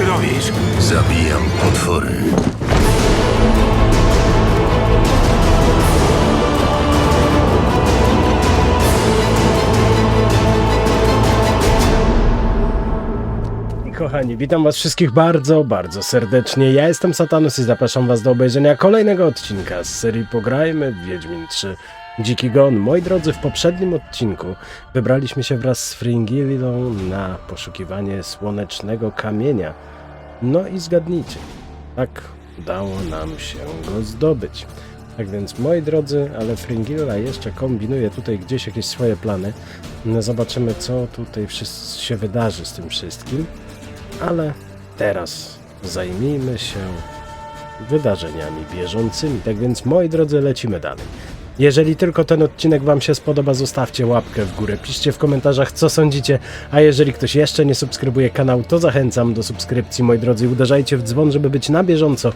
Ty robisz? Zabijam potwory. Kochani, witam was wszystkich bardzo, bardzo serdecznie. Ja jestem Satanus i zapraszam was do obejrzenia kolejnego odcinka z serii Pograjmy w Wiedźmin 3 Dziki Gon. Moi drodzy, w poprzednim odcinku wybraliśmy się wraz z Fringillą na poszukiwanie słonecznego kamienia. No i zgadnijcie, tak udało nam się go zdobyć. Tak więc, moi drodzy, ale Fringilla jeszcze kombinuje tutaj gdzieś jakieś swoje plany. No, Zobaczymy, co tutaj się wydarzy z tym wszystkim. Ale teraz zajmijmy się wydarzeniami bieżącymi. Tak więc, moi drodzy, lecimy dalej. Jeżeli tylko ten odcinek Wam się spodoba, zostawcie łapkę w górę, piszcie w komentarzach, co sądzicie, a jeżeli ktoś jeszcze nie subskrybuje kanału, to zachęcam do subskrypcji, moi drodzy, uderzajcie w dzwon, żeby być na bieżąco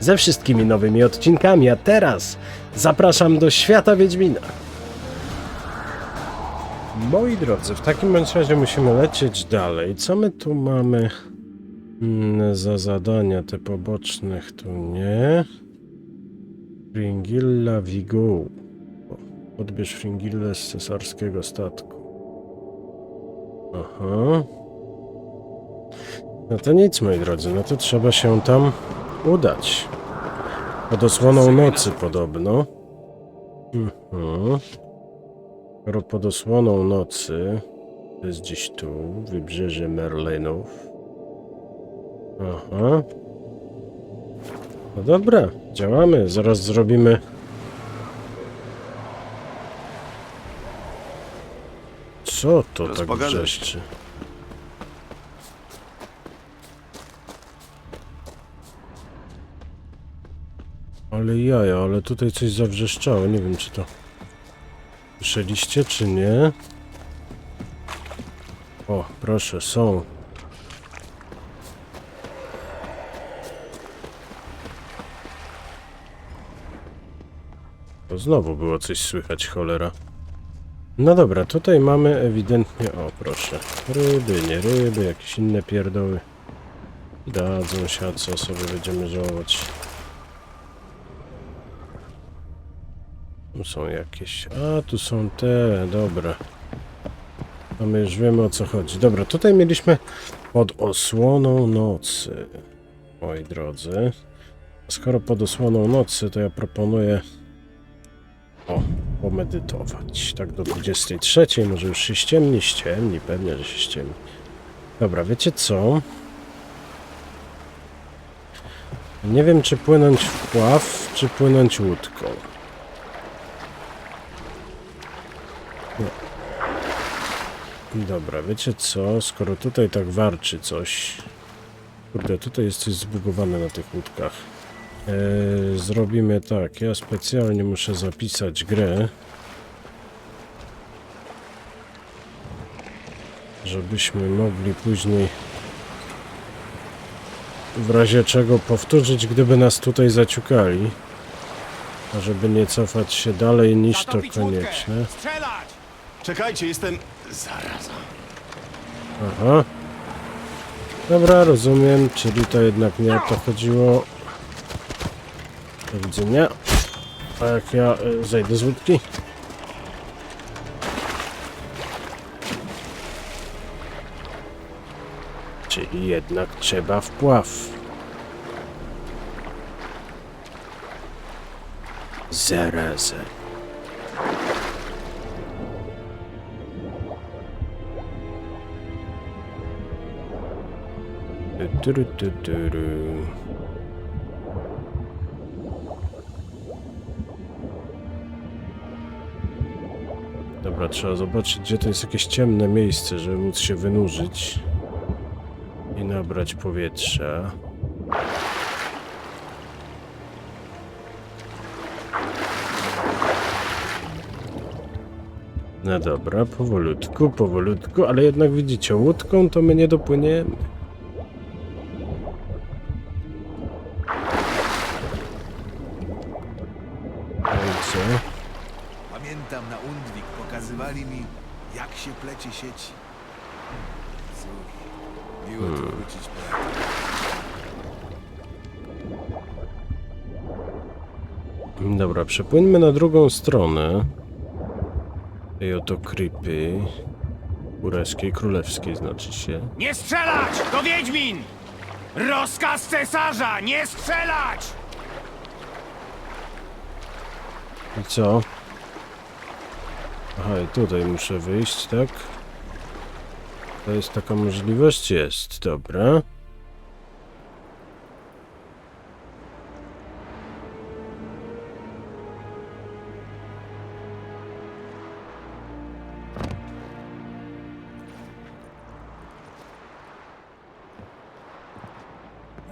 ze wszystkimi nowymi odcinkami. A teraz zapraszam do świata Wiedźmina. Moi drodzy, w takim razie musimy lecieć dalej. Co my tu mamy mm, za zadania te pobocznych? Tu nie. Fringilla Vigo. Odbierz Fringillę z cesarskiego statku. Aha. No to nic, moi drodzy, no to trzeba się tam udać. Pod osłoną nocy podobno. Mhm. Skoro pod osłoną nocy to jest gdzieś tu, wybrzeże Merlinów. Aha. No dobra, działamy. Zaraz zrobimy. Co to tak się. wrzeszczy? Ale jaja, ale tutaj coś zawrzeszczało. Nie wiem, czy to słyszeliście, czy nie. O, proszę, są. To znowu było coś słychać, cholera. No dobra, tutaj mamy ewidentnie, o proszę, ryby, nie ryby, jakieś inne pierdoły. Dadzą się, a co sobie będziemy żałować. Tu są jakieś, a tu są te, dobra. A my już wiemy o co chodzi. Dobra, tutaj mieliśmy pod osłoną nocy, moi drodzy. Skoro pod osłoną nocy, to ja proponuję o, pomedytować. Tak do 23, może już się ściemni, ściemni, pewnie, że się ściemni. Dobra, wiecie co? Nie wiem, czy płynąć w pław, czy płynąć łódką. Nie. Dobra, wiecie co? Skoro tutaj tak warczy coś... Kurde, tutaj jest coś zbugowane na tych łódkach. Eee, zrobimy tak. Ja specjalnie muszę zapisać grę. Żebyśmy mogli później w razie czego powtórzyć, gdyby nas tutaj zaciukali. A żeby nie cofać się dalej niż to konieczne. Czekajcie, jestem... Zaraza. Aha. Dobra, rozumiem, czyli to jednak nie o to chodziło. Do widzenia. A jak ja y, zejdę z łódki? Czyli jednak trzeba wpław. Zarazem. Tu, tu, tu, tu, tu. Dobra, trzeba zobaczyć, gdzie to jest jakieś ciemne miejsce, żeby móc się wynurzyć i nabrać powietrza. No dobra, powolutku, powolutku, ale jednak widzicie, łódką to my nie dopłyniemy. sieci. Cóż, miło tu hmm. wrócić po. Dobra, przepłyńmy na drugą stronę. Tej oto krypy. Kurewskiej, królewskiej znaczy się. Nie strzelać! To Wiedźmin! Rozkaz cesarza! Nie strzelać! I co? Aha, i tutaj muszę wyjść, tak? To jest taka możliwość? Jest, dobra.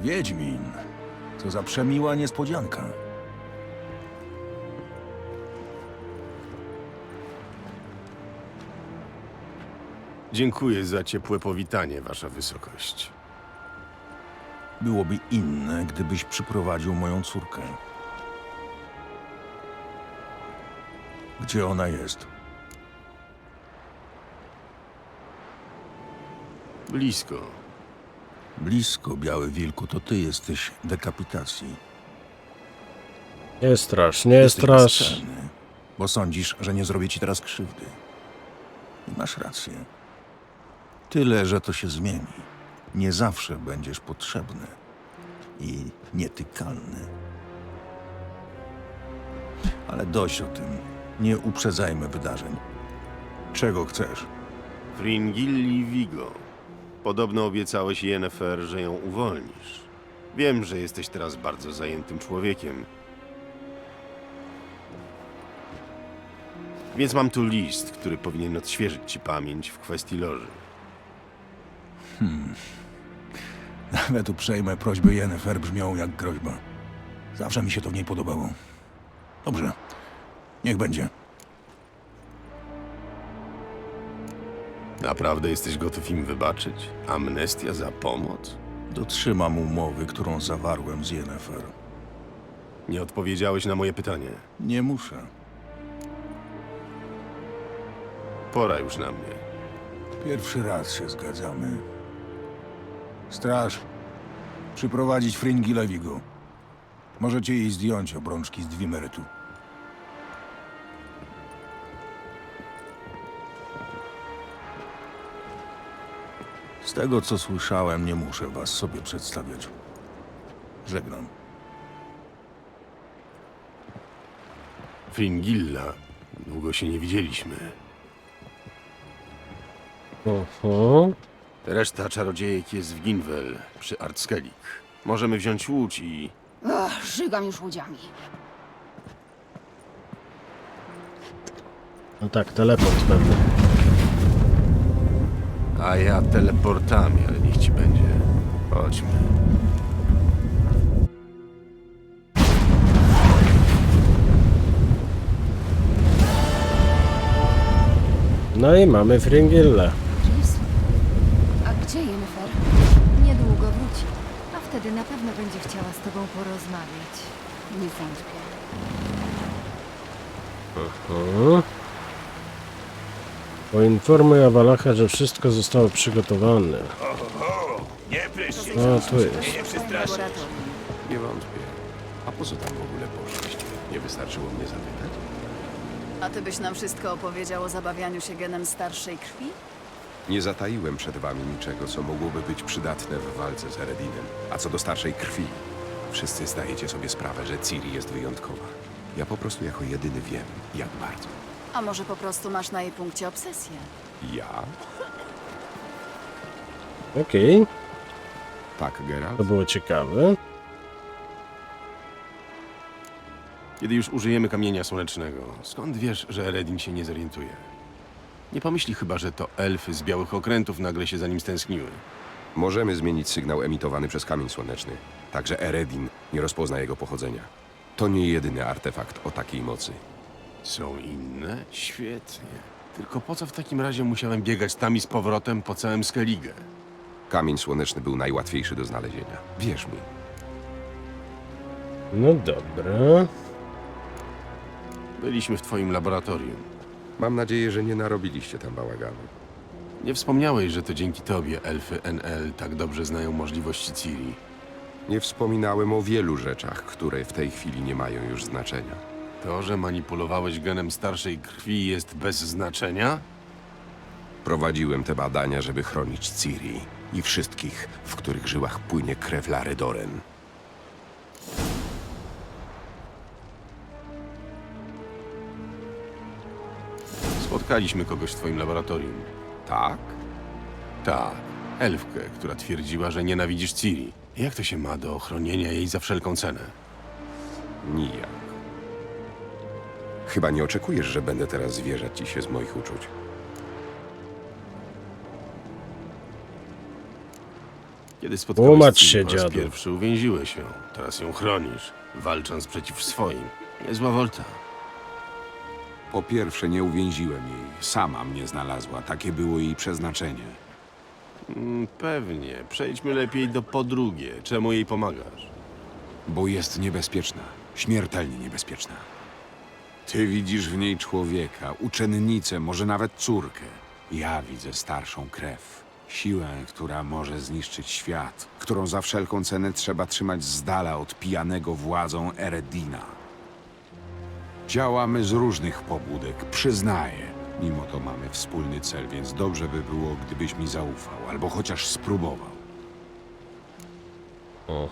Wiedźmin. Co za przemiła niespodzianka. Dziękuję za ciepłe powitanie, wasza wysokość. Byłoby inne, gdybyś przyprowadził moją córkę. Gdzie ona jest? Blisko. Blisko, Biały Wilku, to ty jesteś dekapitacji. Nie strasz, nie Jesteś strasz. bo sądzisz, że nie zrobię ci teraz krzywdy. I masz rację. Tyle, że to się zmieni. Nie zawsze będziesz potrzebny i nietykalny. Ale dość o tym. Nie uprzedzajmy wydarzeń. Czego chcesz? Fringilli Vigo. Podobno obiecałeś Yennefer, że ją uwolnisz. Wiem, że jesteś teraz bardzo zajętym człowiekiem. Więc mam tu list, który powinien odświeżyć ci pamięć w kwestii loży. Nawet uprzejme prośby Yennefer brzmią jak groźba. Zawsze mi się to w niej podobało. Dobrze. Niech będzie. Naprawdę jesteś gotów im wybaczyć? Amnestia za pomoc? Dotrzymam umowy, którą zawarłem z Yennefer. Nie odpowiedziałeś na moje pytanie. Nie muszę. Pora już na mnie. Pierwszy raz się zgadzamy. Straż, przyprowadzić Fringi Lewigo. Możecie jej zdjąć obrączki z Dwimerytu. Z tego, co słyszałem, nie muszę was sobie przedstawiać. Żegnam. Fringilla. Długo się nie widzieliśmy. Oho. Reszta czarodziejek jest w Ginwell, przy Artskelik. Możemy wziąć łódź i... Ach, żygam już łodziami. No tak, teleport pewnie. A ja teleportami, ale niech ci będzie. Chodźmy. No i mamy Fringilla. A Jennifer? Niedługo wróci, a wtedy na pewno będzie chciała z tobą porozmawiać. Nie wątpię. Mhm. Poinformuj Awalacha, że wszystko zostało przygotowane. No, tu jest. Laboratorium. Nie wątpię. A po co tam w ogóle poszliście? Nie wystarczyło mnie zapytać? A ty byś nam wszystko opowiedział o zabawianiu się genem starszej krwi? Nie zataiłem przed wami niczego, co mogłoby być przydatne w walce z Eredinem. A co do starszej krwi, wszyscy zdajecie sobie sprawę, że Ciri jest wyjątkowa. Ja po prostu jako jedyny wiem, jak bardzo. A może po prostu masz na jej punkcie obsesję? Ja? Okej, Tak, Geralt? to było ciekawe. Kiedy już użyjemy kamienia słonecznego, skąd wiesz, że Eredin się nie zorientuje? Nie pomyśli chyba, że to elfy z białych okrętów nagle się za nim stęskniły. Możemy zmienić sygnał emitowany przez kamień słoneczny. Także Eredin nie rozpozna jego pochodzenia. To nie jedyny artefakt o takiej mocy. Są inne? Świetnie. Tylko po co w takim razie musiałem biegać tam i z powrotem po całym Skellige? Kamień słoneczny był najłatwiejszy do znalezienia. Wierz mi. No dobra. Byliśmy w twoim laboratorium. Mam nadzieję, że nie narobiliście tam bałaganu. Nie wspomniałeś, że to dzięki tobie elfy NL tak dobrze znają możliwości Ciri. Nie wspominałem o wielu rzeczach, które w tej chwili nie mają już znaczenia. To, że manipulowałeś genem starszej krwi jest bez znaczenia? Prowadziłem te badania, żeby chronić Ciri i wszystkich, w których żyłach płynie krew Lary Doren. Spotkaliśmy kogoś w twoim laboratorium. Tak? Tak, elfkę, która twierdziła, że nienawidzisz Ciri. Jak to się ma do ochronienia jej za wszelką cenę? Nijak. Chyba nie oczekujesz, że będę teraz zwierzać ci się z moich uczuć. Kiedy spotkałeś Tłumacz Ciri się, po raz dziadu. pierwszy, uwięziłeś ją. Teraz ją chronisz, walcząc przeciw swoim. Niezła wolta. Po pierwsze, nie uwięziłem jej. Sama mnie znalazła. Takie było jej przeznaczenie. Mm, Pewnie. Przejdźmy lepiej do po drugie. Czemu jej pomagasz? Bo jest niebezpieczna. Śmiertelnie niebezpieczna. Ty widzisz w niej człowieka, uczennicę, może nawet córkę. Ja widzę starszą krew. Siłę, która może zniszczyć świat, którą za wszelką cenę trzeba trzymać z dala od pijanego władzą Eredina. Działamy z różnych pobudek, przyznaję. Mimo to mamy wspólny cel, więc dobrze by było, gdybyś mi zaufał, albo chociaż spróbował. O,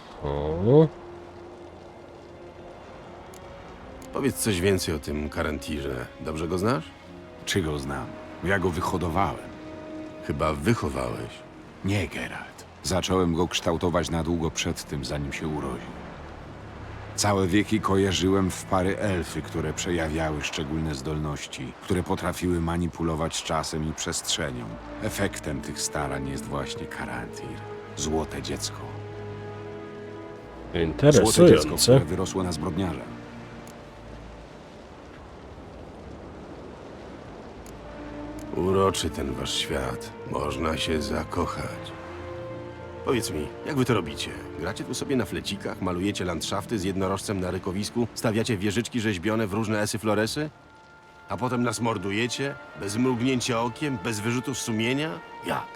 Powiedz coś więcej o tym Karantirze. Dobrze go znasz? Czy go znam? Ja go wyhodowałem. Chyba wychowałeś. Nie, Geralt. Zacząłem go kształtować na długo przed tym, zanim się urodził. Całe wieki kojarzyłem w pary elfy, które przejawiały szczególne zdolności, które potrafiły manipulować czasem i przestrzenią. Efektem tych starań jest właśnie Karantir. Złote dziecko. Złote dziecko, interesujące. które wyrosło na zbrodniarza. Uroczy ten wasz świat. Można się zakochać. Powiedz mi, jak wy to robicie? Gracie tu sobie na flecikach, malujecie landszafty z jednorożcem na rykowisku, stawiacie wieżyczki rzeźbione w różne esy floresy? A potem nas mordujecie? Bez mrugnięcia okiem? Bez wyrzutów sumienia? Jak?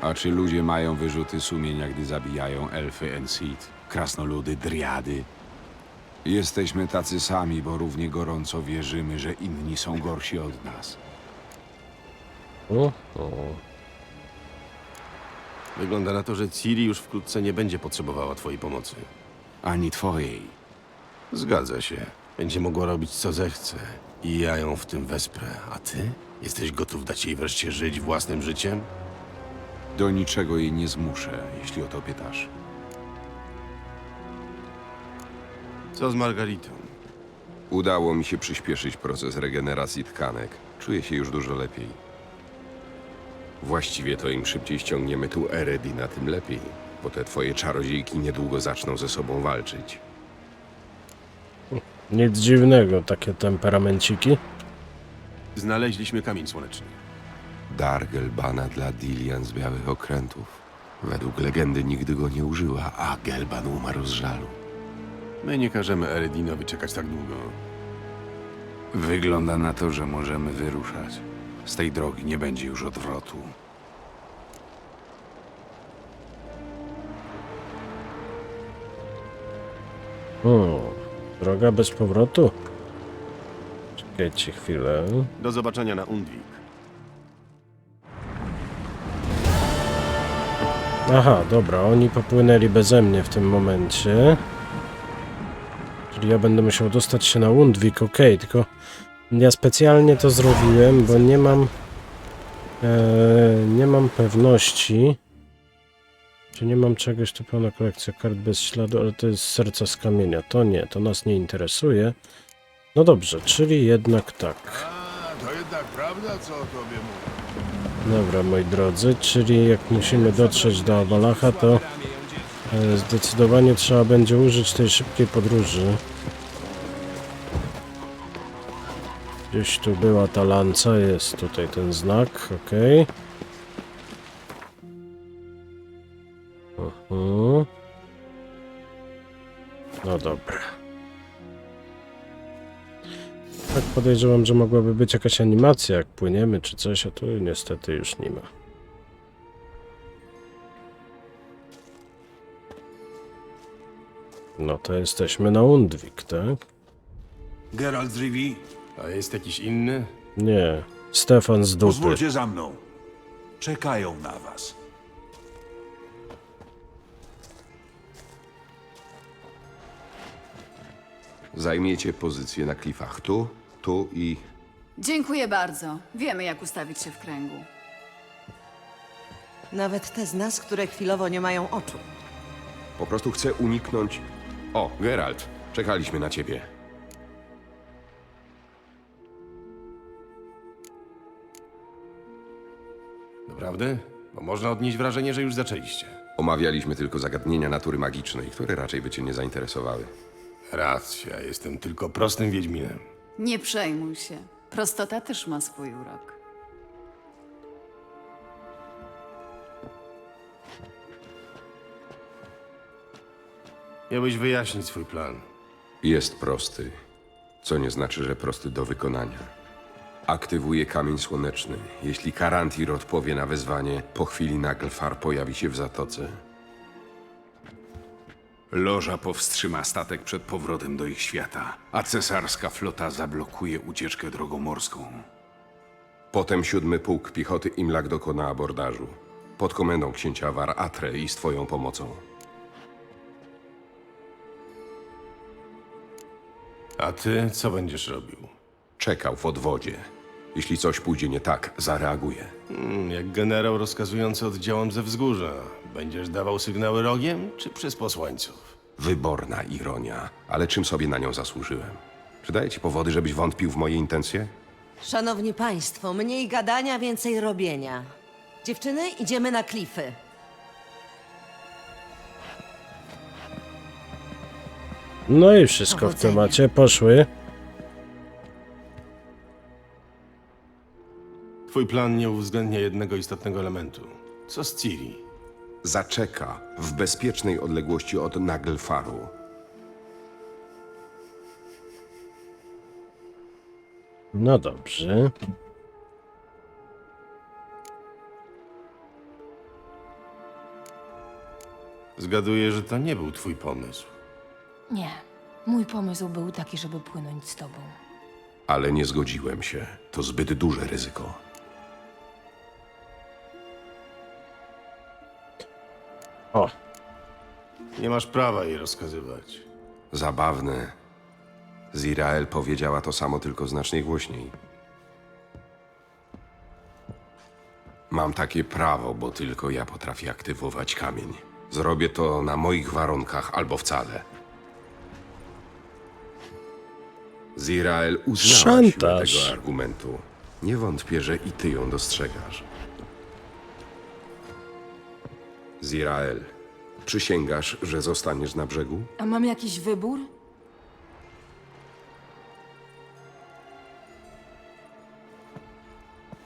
A czy ludzie mają wyrzuty sumienia, gdy zabijają elfy Enseed, krasnoludy, driady? Jesteśmy tacy sami, bo równie gorąco wierzymy, że inni są gorsi od nas. O, o. Wygląda na to, że Ciri już wkrótce nie będzie potrzebowała twojej pomocy. Ani twojej. Zgadza się. Będzie mogła robić co zechce. I ja ją w tym wesprę. A ty? Jesteś gotów dać jej wreszcie żyć własnym życiem? Do niczego jej nie zmuszę, jeśli o to pytasz. Co z Margaritą? Udało mi się przyspieszyć proces regeneracji tkanek. Czuję się już dużo lepiej. Właściwie to im szybciej ściągniemy tu Eredina, tym lepiej. Bo te twoje czarodziejki niedługo zaczną ze sobą walczyć. Nic dziwnego, takie temperamenciki. Znaleźliśmy kamień słoneczny. Dar Gelbana dla Dilian z Białych Okrętów. Według legendy nigdy go nie użyła, a Gelban umarł z żalu. My nie każemy Eredinowi czekać tak długo. Wygląda na to, że możemy wyruszać. Z tej drogi nie będzie już odwrotu. Hmm. Droga bez powrotu? Czekajcie chwilę. Do zobaczenia na Undwik. Aha, dobra, oni popłynęli beze mnie w tym momencie. Czyli ja będę musiał dostać się na Undwik, okej, tylko ja specjalnie to zrobiłem, bo nie mam e, nie mam pewności czy nie mam czegoś tu pełna kolekcja kart bez śladu, ale to jest serca z kamienia, to nie, to nas nie interesuje. No dobrze, czyli jednak tak. A, to jednak prawda, co o tobie mówię. Dobra, moi drodzy, czyli jak musimy dotrzeć do Awalacha, to e, zdecydowanie trzeba będzie użyć tej szybkiej podróży. Gdzieś tu była ta lanca, jest tutaj ten znak, ok. Mhm. No dobra. Tak podejrzewam, że mogłaby być jakaś animacja, jak płyniemy czy coś, a tu niestety już nie ma. No to jesteśmy na Undwik, tak? Geralt z Rivi, A jest jakiś inny? Nie. Stefan z dupy. pozwólcie za mną. Czekają na was. Zajmiecie pozycję na klifach tu, tu i... Dziękuję bardzo. Wiemy, jak ustawić się w kręgu. Nawet te z nas, które chwilowo nie mają oczu. Po prostu chcę uniknąć... O, Geralt, czekaliśmy na ciebie. Naprawdę? Bo można odnieść wrażenie, że już zaczęliście. Omawialiśmy tylko zagadnienia natury magicznej, które raczej by cię nie zainteresowały. Racja, jestem tylko prostym wiedźminem. Nie przejmuj się. Prostota też ma swój urok. Miałeś wyjaśnić swój plan. Jest prosty, co nie znaczy, że prosty do wykonania. Aktywuje kamień słoneczny. Jeśli Karantir odpowie na wezwanie, po chwili Naglfar pojawi się w zatoce. Loża powstrzyma statek przed powrotem do ich świata, a cesarska flota zablokuje ucieczkę drogą morską. Potem siódmy pułk piechoty Imlak dokona abordażu. Pod komendą księcia War Atre i z twoją pomocą. A ty co będziesz robił? Czekał w odwodzie. Jeśli coś pójdzie nie tak, zareaguje. Hmm, jak generał rozkazujący oddziałom ze wzgórza. Będziesz dawał sygnały rogiem, czy przez posłańców? Wyborna ironia, ale czym sobie na nią zasłużyłem? Czy daję ci powody, żebyś wątpił w moje intencje? Szanowni Państwo, mniej gadania, więcej robienia. Dziewczyny, idziemy na klify. No i wszystko w temacie. Poszły. Twój plan nie uwzględnia jednego istotnego elementu. Co z Ciri? Zaczeka w bezpiecznej odległości od Naglfaru. No dobrze. Zgaduję, że to nie był twój pomysł. Nie. Mój pomysł był taki, żeby płynąć z tobą. Ale nie zgodziłem się. To zbyt duże ryzyko. O, Nie masz prawa jej rozkazywać. Zabawne. Zirael powiedziała to samo, tylko znacznie głośniej. Mam takie prawo, bo tylko ja potrafię aktywować kamień. Zrobię to na moich warunkach albo wcale. Zirael uznała siłę Szantaż. tego argumentu. Nie wątpię, że i ty ją dostrzegasz. Zirael, przysięgasz, że zostaniesz na brzegu? A mam jakiś wybór?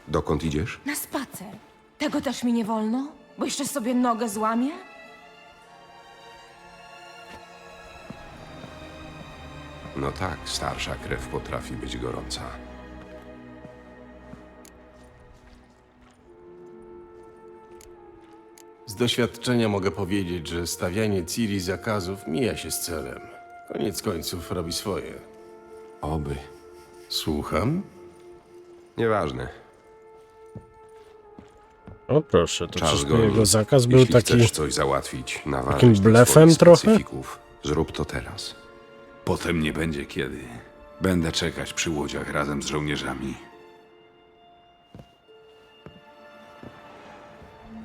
Dokąd idziesz? Na spacer. Tego też mi nie wolno? Bo jeszcze sobie nogę złamię? No tak, starsza krew potrafi być gorąca. Doświadczenia mogę powiedzieć, że stawianie Ciri zakazów mija się z celem. Koniec końców robi swoje. Oby. Słucham? Nieważne. o proszę, to Czas goni. jego zakaz był Jeśli taki... chcesz coś załatwić, takim tych blefem swoich trochę? specyfików, Zrób to teraz. Potem nie będzie kiedy. Będę czekać przy łodziach razem z żołnierzami.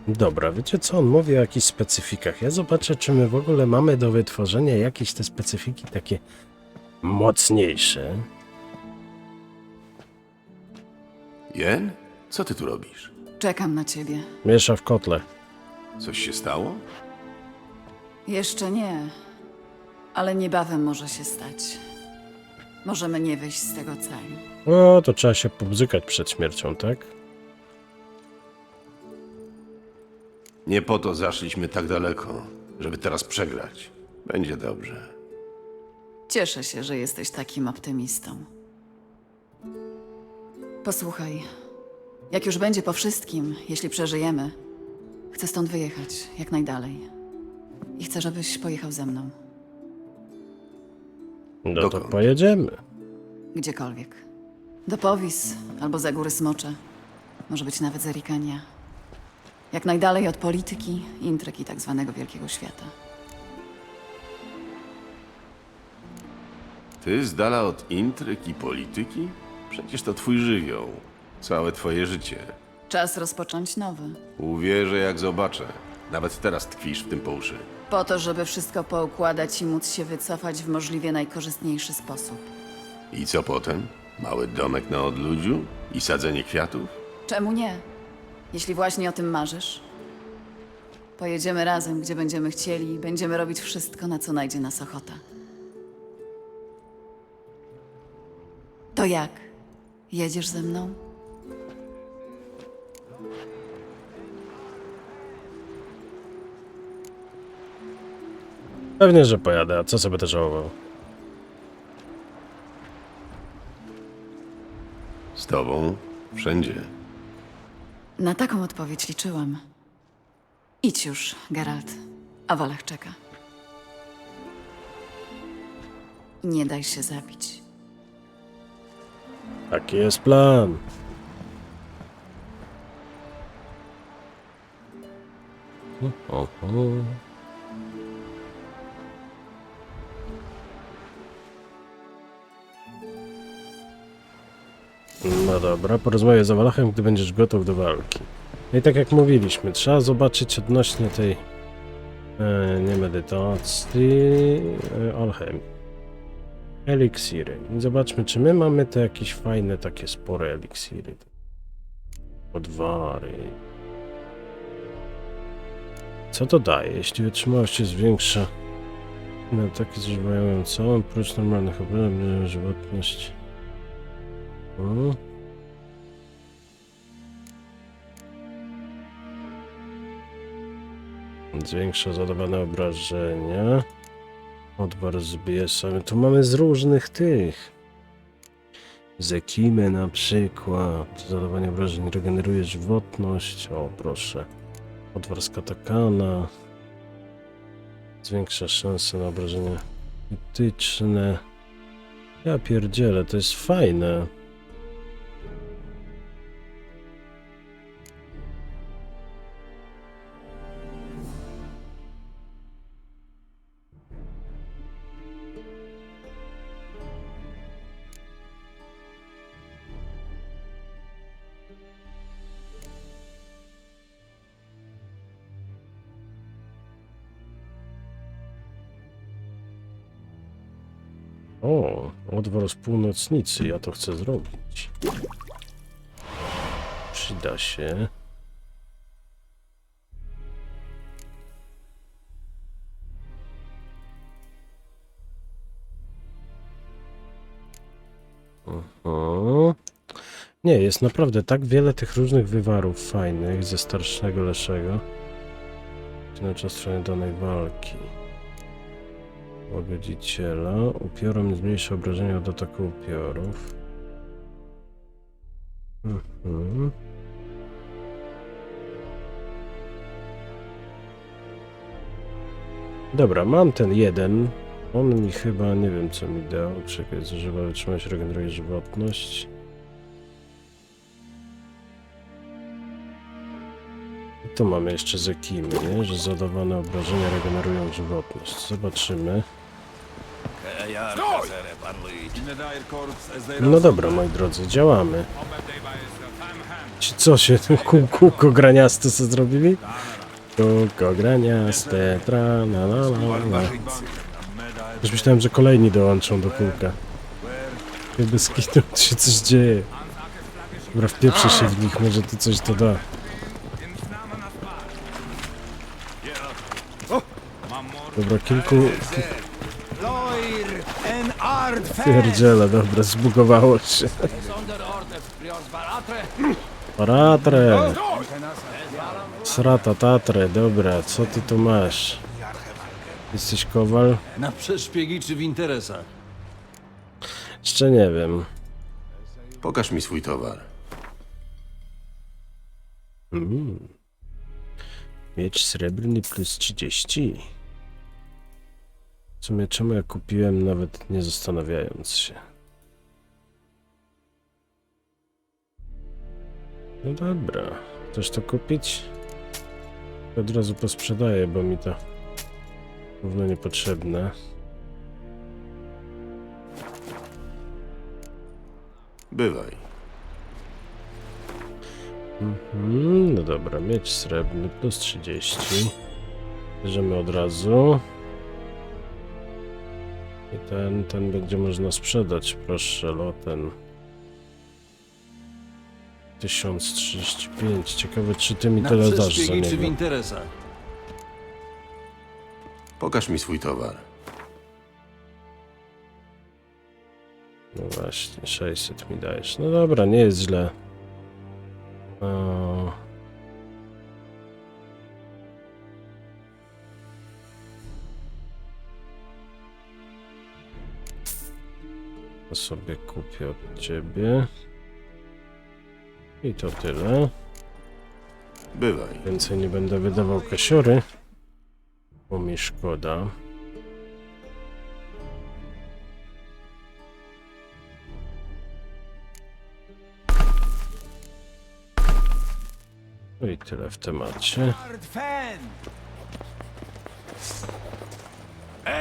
Dobra, wiecie co? On mówi o jakichś specyfikach. Ja zobaczę, czy my w ogóle mamy do wytworzenia jakieś te specyfiki takie mocniejsze. Jen? Co ty tu robisz? Czekam na ciebie. Miesza w kotle. Coś się stało? Jeszcze nie, ale niebawem może się stać. Możemy nie wyjść z tego cali. O, to trzeba się pobzykać przed śmiercią, tak? Nie po to zaszliśmy tak daleko, żeby teraz przegrać. Będzie dobrze. Cieszę się, że jesteś takim optymistą. Posłuchaj, jak już będzie po wszystkim, jeśli przeżyjemy, chcę stąd wyjechać jak najdalej. I chcę, żebyś pojechał ze mną. No to Dokąd? pojedziemy. Gdziekolwiek. Do Powis albo za góry Smocze. Może być nawet za Rikania. Jak najdalej od polityki, intryg i tak zwanego wielkiego świata. Ty z dala od intryg i polityki? Przecież to twój żywioł. Całe twoje życie. Czas rozpocząć nowy. Uwierzę, jak zobaczę. Nawet teraz tkwisz w tym po uszy. Po to, żeby wszystko poukładać i móc się wycofać w możliwie najkorzystniejszy sposób. I co potem? Mały domek na odludziu? I sadzenie kwiatów? Czemu nie? Jeśli właśnie o tym marzysz. Pojedziemy razem, gdzie będziemy chcieli i będziemy robić wszystko, na co najdzie nas ochota. To jak? Jedziesz ze mną? Pewnie, że pojadę, a co sobie też żałował? Z tobą? Wszędzie. Na taką odpowiedź liczyłam. Idź już, Geralt. A Walach czeka. Nie daj się zabić. Taki jest plan. Ho. No dobra, porozmawiaj z Awalachem, gdy będziesz gotów do walki. No i tak jak mówiliśmy, trzeba zobaczyć odnośnie tej e, nie e, alchemii. Eliksiry. Zobaczmy, czy my mamy te jakieś fajne, takie spore eliksiry. Odwary. Co to daje? Jeśli wytrzymałość jest większa na ataki zużywają całą, prócz normalnych obrażeń, żywotność. Zwiększa zadawane obrażenia. Odwar zbije sobie. Tu mamy z różnych tych. Zekimy na przykład. Zadawanie obrażeń regeneruje żywotność. O, proszę. Odwar z katakana. Zwiększa szanse na obrażenia krytyczne. Ja pierdzielę, to jest fajne. O, odwrót z północnicy, ja to chcę zrobić. Przyda się. Aha. Nie, jest naprawdę tak wiele tych różnych wywarów fajnych ze starszego Leszego. Na czas danej walki. Łagodziciela. Upiorem zmniejsza obrażenia od ataku upiorów. Mhm. Dobra, mam ten jeden. On mi chyba, nie wiem co mi dał. Czekaj, zużywa wytrzymać, regeneruje żywotność. I tu mamy jeszcze Zekimy, nie? że zadawane obrażenia regenerują żywotność. Zobaczymy. No dobra, moi drodzy, działamy. Ci co się, kół, kółko graniaste co zrobili? Kółko graniaste, tra, na, na, na, na. Już myślałem, że kolejni dołączą do kółka. Jakby z kitu się coś dzieje. Dobra, wpieprzę się w nich, może to coś to da. Dobra, kilku... Pierdziele, dobra, zbugowało się. Paratre! Srata tatre, dobra, co ty tu masz? Jesteś kowal? Na przeszpiegi czy w interesach? Jeszcze nie wiem. Pokaż mi swój towar. Mm. Miecz srebrny plus 30. W sumie czemu ja kupiłem nawet nie zastanawiając się. No dobra, chcesz to kupić? Od razu posprzedaję, bo mi to równo niepotrzebne. Bywaj. Mhm, no dobra, miecz srebrny plus 30. Bierzemy od razu. I ten, ten będzie można sprzedać, proszę, loten. 1035. Ciekawe, czy ty mi tyle Chcesz dasz za szpiegi czy w niego. interesach? Pokaż mi swój towar. No właśnie, 600 mi dajesz. No dobra, nie jest źle. O. To sobie kupię od ciebie. I to tyle. Bywaj. Więcej nie będę wydawał kasiory, bo mi szkoda. No i tyle w temacie.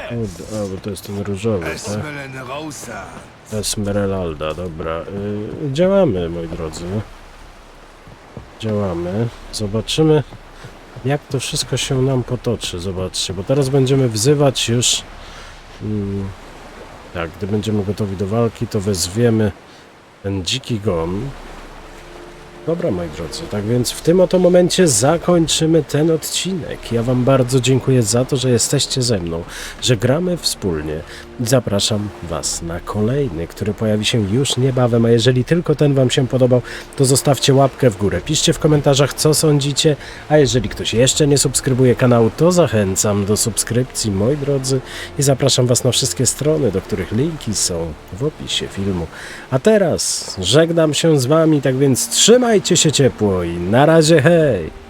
Kurde, a, bo to jest ten różowy, tak? Esmeralda, dobra. Y, działamy, moi drodzy. Działamy. Zobaczymy, jak to wszystko się nam potoczy. Zobaczcie, bo teraz będziemy wzywać już. Mm, tak, gdy będziemy gotowi do walki, to wezwiemy ten dziki gon. Dobra, moi drodzy, tak więc w tym oto momencie zakończymy ten odcinek. Ja Wam bardzo dziękuję za to, że jesteście ze mną, że gramy wspólnie. Zapraszam Was na kolejny, który pojawi się już niebawem. A jeżeli tylko ten Wam się podobał, to zostawcie łapkę w górę. Piszcie w komentarzach, co sądzicie. A jeżeli ktoś jeszcze nie subskrybuje kanału, to zachęcam do subskrypcji, moi drodzy. I zapraszam Was na wszystkie strony, do których linki są w opisie filmu. A teraz żegnam się z Wami, tak więc trzymajcie się ciepło i na razie hej!